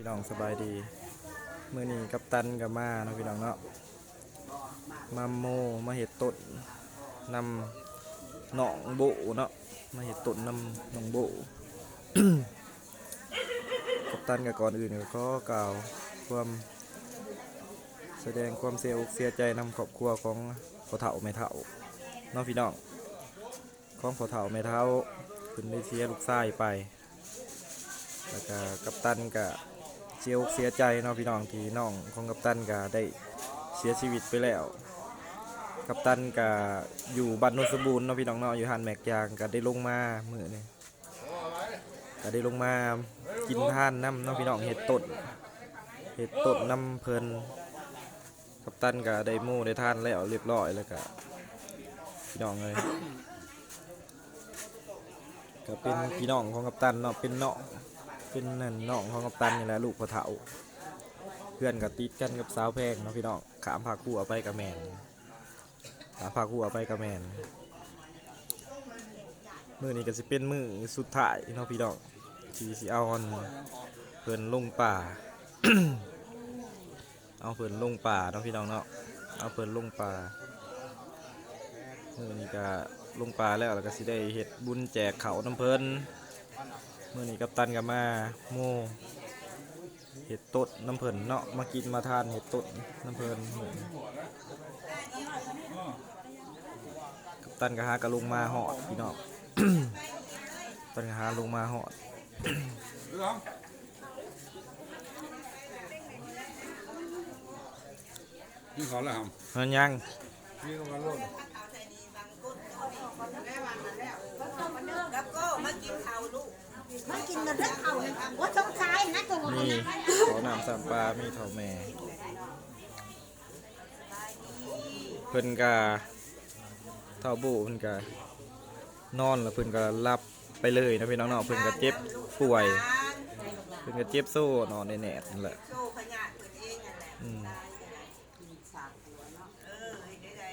พี่น้องสบายดีมื้อนี้กัปตันกับมาเนาะพี่น้องเนาะมาโมมาเห็ดต้นนำหนองโบเนาะมาเห็ดต้นนำหนองโบกัปตันกับก่อนอื่นก็กล่าวความแสดงความเสียอกเสียใจนำครอบครัวของพ่อเฒ่าแม่เฒ่าเน้องพี่น้องของพ่อเฒ่าแม่เฒ่าคุณได้เสียลูกชายไปแล้วก็กัปตันก็เสียอกเสียใจเนาะพี่น้องที่น้องของกัปตันก็ได้เสียชีวิตไปแล้ว กัปตันก็อยู่บ้านโนนสมบูรณ์เนาะพี่น้องเนาะอยู่หันแมกยางก็ได้ลงมามื้อนี้ก็ได้ลงมากินท่านน้ำเนาะพี่น้องเห็ดต้นเห็ดต้นน้ำเพลินกัปตันก็ได้มู่ได้ท่านแล้วเรียบร้อยแล้วก็พี่น้องเลยก็เป็นพี่น้องของกัปตันเนาะเป็นเนาะ เป็นนั่นน้องของกัปตันนี่แหละลูกพ่อเฒ่าเพื่อนกับติดกันกับสาวแพงเนาะพี่น้องขามพาคู่เอาไปกับแมนขามพาคู่เอาไปกับแมนมือนี้ก็สิเป็นมือสุดท้ายเนาะพี่น้องที่สิเอาอนเพิ่นลงป่า เอาเพิ่นลงป่าเนาะพี่น้องเนาะเอาเพิ่นลงป่ามือนี้ก็ลงป่าแล้วแล้วก็สิได้เฮ็ดบุญแจกเขาน้ำเพิ่น มื่อนี้กัปตันกับมาโมเห็ดตดน้ำเพิ่นเนาะมากินมาทานเห็ดตดน้ำเพิ่นมื้อนี้กัปตันกับฮากะลงมาหอดพี่น้องกัปตันกับฮาลงมาหอดนี่เขาแล้วครับเฮินยัง นี่ก็มาโลด แล้วก็มากินข้าวลูก มากินกันเรื่องเขาเลยว่าสงสัยนะตัวมีขอน้ำสามปลา มีเท่าแม่ เพิ่นกาเท่าบุเพิ่นกานอนแล้วเพิ่นก็รับไปเลยนะพี่น้องเนาะเพิ่นก็เจ็บป่วย เพิ่นก็เจ็บโซ่นอนในแหนดนั่นแหละโซ่พญาตัวเองนั่นแหละอืมเออเห็นได้ไหน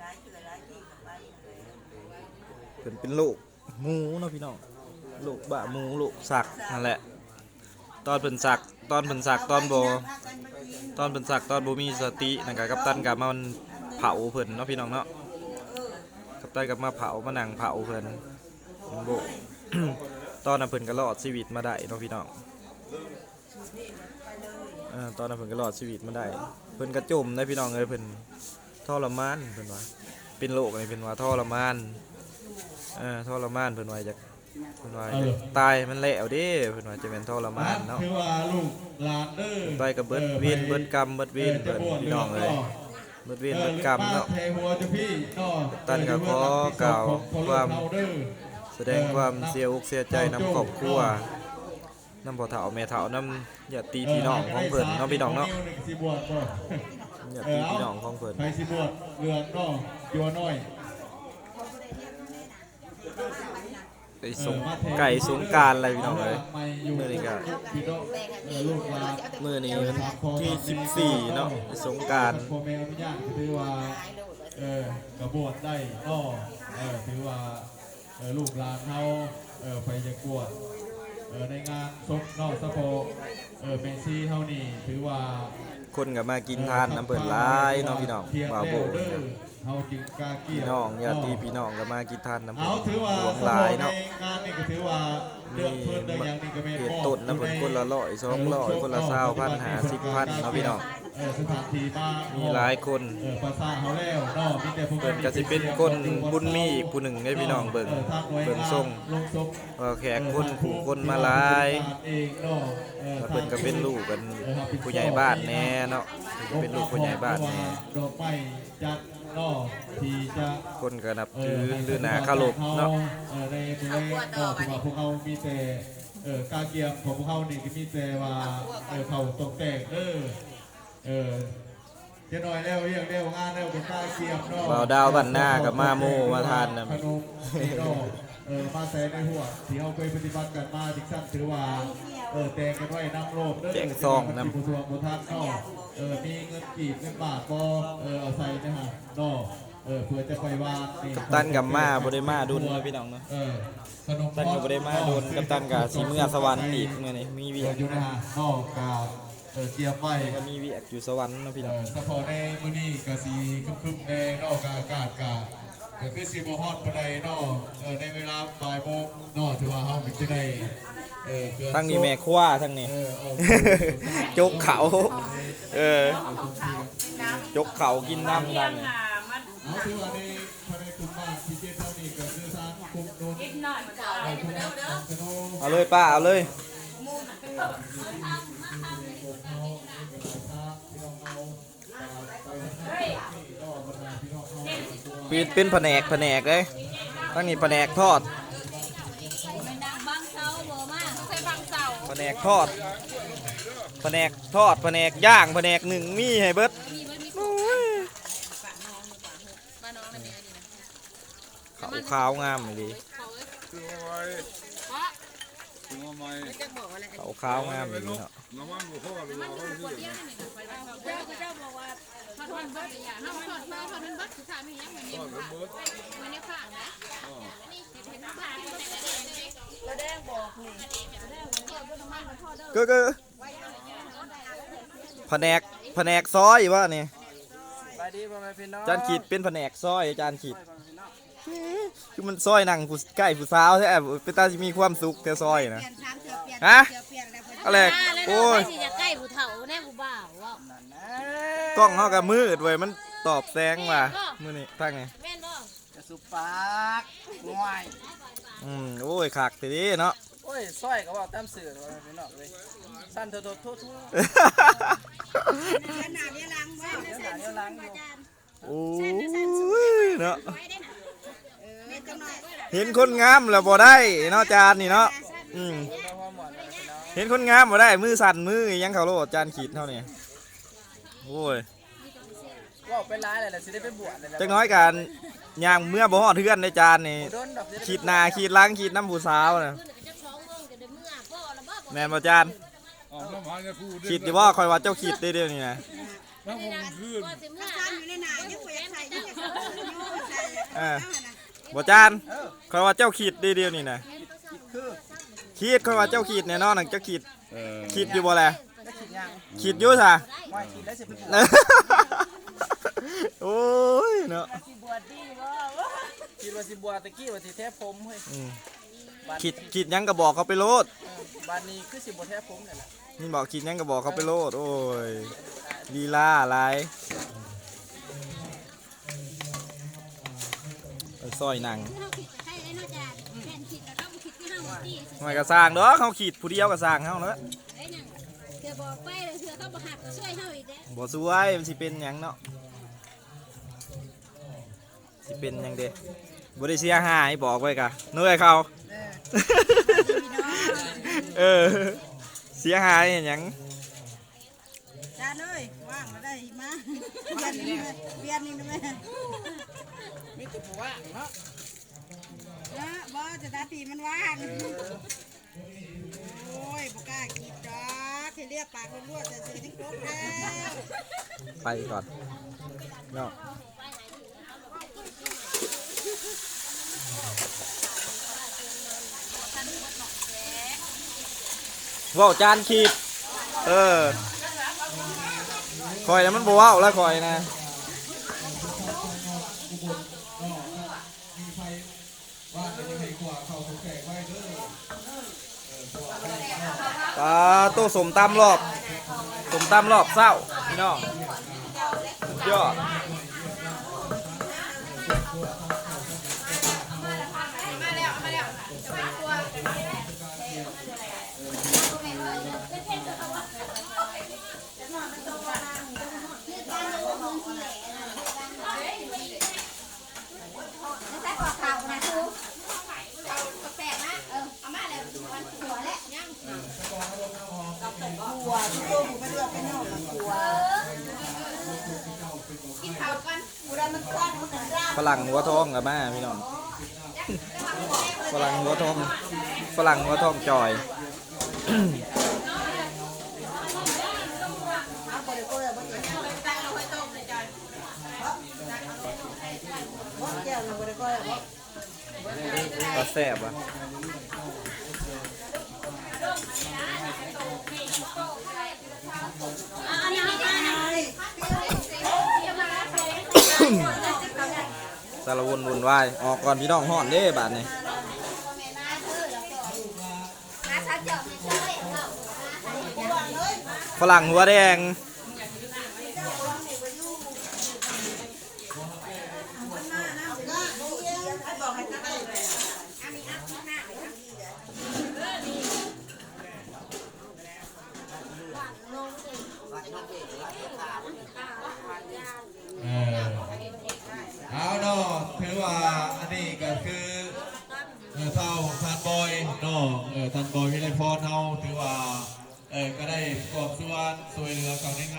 หลายเถื่อหลายที่กับไปนั่นแหละเพิ่นเป็นลูกหมูเนาะพี่น้อง ลูกบะหมูลูกสักนั่นแหละ ตอนเพิ่นสักตอนเพิ่นสักตอนโบตอนเพิ่นสักตอนบ่มีสตินั่นก็กัปตันก็มาเผาเพิ่นเนาะพี่น้องเนาะกัปตันก็มาเผามานังเผาเพิ่นโบตอนนั้นเพิ่นก็รอดชีวิตมาได้เนาะพี่น้องตอนนั้นเพิ่นก็รอดชีวิตมาได้ เพิ่นก็จมได้พี่น้องเอ้ยเพิ่นทรมานเพิ่นว่าเป็นโรคนี่เพิ่นว่าทรมานเออทรมานเพิ่นว่าจาก เพิ่นว่าจะตายมันแล้วเด้เพิ่นว่าจะเป็นทรมานเนาะคือว่าลูกหลานเด้อตายกับเบิดเวียนเบิดกรรมเบิดเวียนเบิดพี่น้องเอ้ยเบิดเวียนเบิดกรรมเนาะเทหัวจะพี่เนาะตันก็ขอกล่าวความเด้อแสดงความเสียอกเสียใจนำครอบครัวนำพ่อเฒ่าแม่เฒ่านำญาติพี่น้องของเพิ่นเนาะพี่น้องเนาะสิบวชบ่ญาติพี่น้องของเพิ่นไปสิบวชเรือนเนาะยัวน้อย ไก่สงไก่สงกรารอะไรพี่น้องเอ้ยไม่อยู่มื้อนี้ก็พี่น้องเออลูกหลานมื้อนี้วันที่14เนาะสงกรารพ่อแม่อนุญาตถือว่าเออกระบวชได้เนาะเออถือว่าเออลูกหลานเฮาเออไปจะกวดเออในงานศพเนอกสะโพกเออเมซี่เฮานี่ถือว่า คนก็มากินทานน้ำเพิ่นหลายน้องพี่น้องบ่าวโบ่พี่น้องญาติพี่น้องก็มากินทานน้ำเอาเพิ่นถือว่าหลวงลายเนาะมีเลือกเพิ่นได้อย่างนี้ก็แม่นเฮ็ดต้นน้ำเพิ่นคนละร้อยสองร้อยคนละเศร้าพันหาสิบพันเนาะพี่น้อง เออสถานที่มามีมีหลายคน เออประสาทเฮาแล้วเนาะมีแต่ผู้เพิ่นก็สิเป็นคนบุญมีอีกผู้หนึ่งให้พี่น้องเบิ่งออทาหน่วยเบิ่งทรงลงศพว่าแขกคนผู้คนมาหลายเองเนาะออแล้วเพิ่นก็เป็นลูกกันผู้ใหญ่บ้านแน่เนาะเพิ่นก็เป็นลูกผู้ใหญ่บ้านแน่ดอกไม้จัดเนาะที่จะคนก็นับถือหรือหนาเคารพเนาะเออในบริเวณเนาะที่ว่าพวกเขามีแต่เออกาเกียมของพวกเขานี่ก็มีแต่ว่าเออเขาตกแต่งเด้อ เออเจะหน่อยแล้วเรียกเร็วงานแล้วเป็นกาเกียมเนาะบ่าวดาวบ้านหน้ากับมาโมมาทานนำ ขนมนี่เนาะเออมาแต่ในหัวที่เขาเคยปฏิบัติกันมาดิฉันถือว่าเออแต่งกันไว้นำโลกเด้อแจกซองนำ ผู้ทวงผู้ทักเนาะเออมีเงินกีบเงินบาทบ่เออเอาใส่นะฮะเนาะเออเพื่อจะไปวางนี่ กัปตันกับมาบ่ได้มาดุนเลยพี่น้องเนาะ เออขนมกัปตันก็บ่ได้มาดุนกัปตันกับสีเมื่อสวรรค์อีกมื้อนี้มีเวีเวียยก อยู่นะฮะนอกกา เออเกียร์ไฟก็มีเวียกอยู่สวรรค์เนาะพี่เอน้องอสปอร์ตในมื้อนี้ก็สีคึมๆในนอกกาอากาศกาก็คือสิบ่ฮอดปานใดเนอกเออในเวลาบ่ายโมงเนอกถือว่าเฮามีจะได้เออเกิทั้งนี้แม่ครัวทั้งนี้ เออออกจกเขา เออ จกเขากินน้ำกันเนี่ยเอาถือว่าในภายในกลุ่มบ้านที่เจ็ดเท่านี้ก็คือทางกลุ่มโน้นเออคุณน้องสโนเอาเลยป้า เอาเลย ปีดเป็นแผนกแผนกเลยทั้งนี้แผนกทอดบางเสาบ่มาใส่บางเสาแผนกทอดแผนกทอดแผนกย่างแผนกหนึ่งมีให้เบิดโอ้ยขาวขาวงามเลย คือเอาไว้คือเอาไว้ขาวขาวงามเลยเนาะน้ำมันบุพ่อหรือว่าเขาซื้อเนี่ยเจ้าเจ้าบอกว่าทอดมันเบิดอย่างเฮาทอดมาทอดมันเบิดคือถามอีหยังมันนี่ทอดระเบิดมันนี่ข้างนะนี่เห็นข้างแล้วแดงบอกนี่ก็ก็แผนกแผนกซอยว่านี่ไปดีพ่อแม่พี่น้องจานขีดเป็นแผนกซอยจานขีด คือมันซอยนั่งผู้ใกล้ผู้สาวแท้เป็นตาสิมีความสุขแต่ซอยนะเปลี่ยนสามเถื่อเปลี่ยนฮะเถื่อเปลี่ยนแล้วเพิ่นอะไรโอ้ยสิจะใกล้ผู้เฒ่าแน่ผู้บ่าวว่ากล้องเขากับมืดเว้ยมันตอบแสงว่ะมือนี่ทางไงแม่นบ่จะสุปากง่วยอืมโอ้ยขากทีนี้เนาะโอ้ยสร้อยก็ว่าตามสื่อพ่อแม่พี่น้องเลยสั้นโทษโทษโทษเดือนหน้าเดือนหลังบ่เดี๋ยวหน้าเดี๋ยวหลังอยู่โอ้ยเนาะไว้ได้น่ะ เออเม็ดจังหน่อยเห็นคนงามแล้วบ่ได้เนาะจานนี่เนาะอืมแล้วพ่อหมอนพ่อแม่พี่น้องเห็นคนงามบ่ได้ มือสั่นมือยังเขาโลดจานขีดเท่านี้โอ้ยว่าไปร้ายเลยแหละสิได้ไปบวชเลยแหละจักน้อยกันย่างเมื่อบ่ฮอดเทือนในจานนี่โดนดอกสิไขีดหน้าขีดหล้างขีดน้ำผู้สาวน่ะเพิ่นก็จะช้องเบิ่งก็ได้เมื่อพ่อแล้วบ่แม่นบ่จานอ๋อน้ำหาจะพูดขีดอยู่บ่คอยว่าเจ้าขีดได้เดียวนี่นะน้ำมันขึ้นก็สิเมื่อซ้ำอยู่ในหนายังบ่อยากใส่ยังอยากใส่อยู่ใส่ เออ บ่จานคอยว่าเจ้าขีดได้เดียวนี่นะคือขีดคอยว่าเจ้าขีดแน่นอนน่ะเจ้าขีดเออขีดอยู่บ่แลจะขีดยังขีดอยู่ซะไม่ขีดได้สิไปบวชโอ้ยเนาะสิบวชดีบ่คิดว่าสิบวชตะกี้ว่าสิแท้ผมเฮ้ยอืมบัดขีดขีดหยังก็บอกเขาไปโลดเออบัดนี้คือสิบวชแท้ผมนี่แหละนี่บอกขีดหยังก็บอกเขาไปโลดโอ้ยลีลาอะไร ซอยหนังเฮาคิดให้ไอ้น้อยจ้ะแม่นคิดแล้วต้องคิดที่เฮาตีสิหน่อยก็สร้างเด้อเขาขีดผู้เดียวก็สร้างเขาเนาะไอ้นั่นเถื่อบอกไปแล้วเถื่อเขาบ่หักก็ช่วยเฮาอีกเด้บ่สวยมันสิเป็นหยังเนาะสิเป็นหยังเด้บ่ได้เสียหายบอกไว้กะเหนื่อยเขาเออเสียหายหยังจานเอ้ยว่างมาได้มาเปลี่ยนนี่เปลี่ยนนี่ได้ไห มมีติดว่าเนาะนะบ่จะตาตีมันว่างโอ้ยบ่กล้าคิดดอกที่เรียกปากรั่วๆแต่สิถึงครบแล้วไปก่อนเนาะว้าจานขีดเออคอยนะมันบ่เว้าแล้วคอยนะ มีไฟบ้านจะให้กว่าเขาแขกไว้เด้อ ปลาโต้สมตำรอบสมตำรอบเศร้าพี่น้องสุดยอด ตัลังฝรั่งหัวทองกับแม่พี่น้องฝรั่งหัวทองฝรั่งหัวทองจอยก็าแซ่บอะ สารวนวุ่นวายออกก่อนพี่น้องห่อนเด้บาทนี่ฝรั่งหัวแดง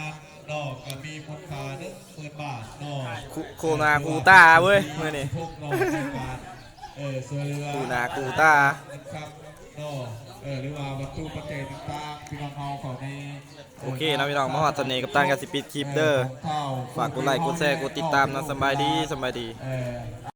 ลือเขาในงานเนาะก็มีมูลค่าหนึ่งหมื่นบาทเนาะคูโคนาคูตาเว้ยมื่อนี้ พวกเนาะในการเออช่วยเหลือคูนาคูตา ครับเนาะเออหรือว่าวัตถุปัจจัยต่างๆพี่น้องเฮาเขาใน โอเคนะพี่น้องมาหอดเสน่ห์กับตันกับสิปิดคลิปเด้อฝากกดไลค์กดแชร์กดติดตามนะสำบายดีสำบายดี เออ